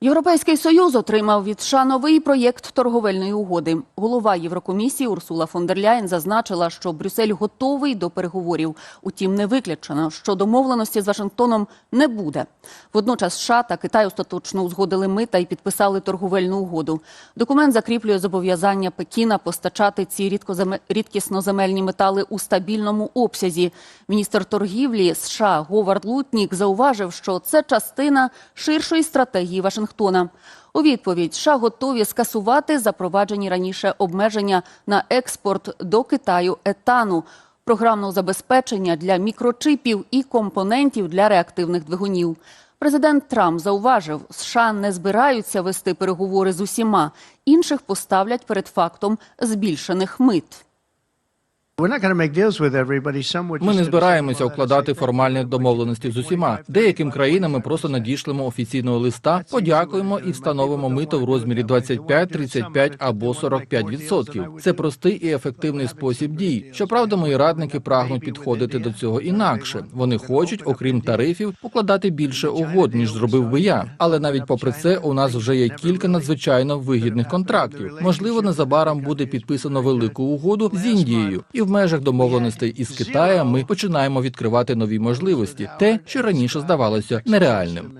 Європейський союз отримав від США новий проєкт торговельної угоди. Голова Єврокомісії Урсула фон дер Ляєн зазначила, що Брюссель готовий до переговорів. Утім, не виключено, що домовленості з Вашингтоном не буде. Водночас США та Китай остаточно узгодили мита і підписали торговельну угоду. Документ закріплює зобов'язання Пекіна постачати ці рідкісноземельні метали у стабільному обсязі. Міністр торгівлі США Говард Лутнік зауважив, що це частина ширшої стратегії Вашингтона. У відповідь США готові скасувати запроваджені раніше обмеження на експорт до Китаю етану, програмного забезпечення для мікрочипів і компонентів для реактивних двигунів. Президент Трамп зауважив, США не збираються вести переговори з усіма. Інших поставлять перед фактом збільшених мит. Ми не збираємося укладати формальних домовленостей з усіма. Деяким країнам ми просто надішлемо офіційного листа, подякуємо і встановимо мито в розмірі 25, 35 або 45 відсотків. Це простий і ефективний спосіб дій. Щоправда, мої радники прагнуть підходити до цього інакше. Вони хочуть, окрім тарифів, укладати більше угод, ніж зробив би я. Але навіть попри це, у нас вже є кілька надзвичайно вигідних контрактів. Можливо, незабаром буде підписано велику угоду з Індією, і в межах домовленостей із Китаєм ми починаємо відкривати нові можливості, те, що раніше здавалося нереальним.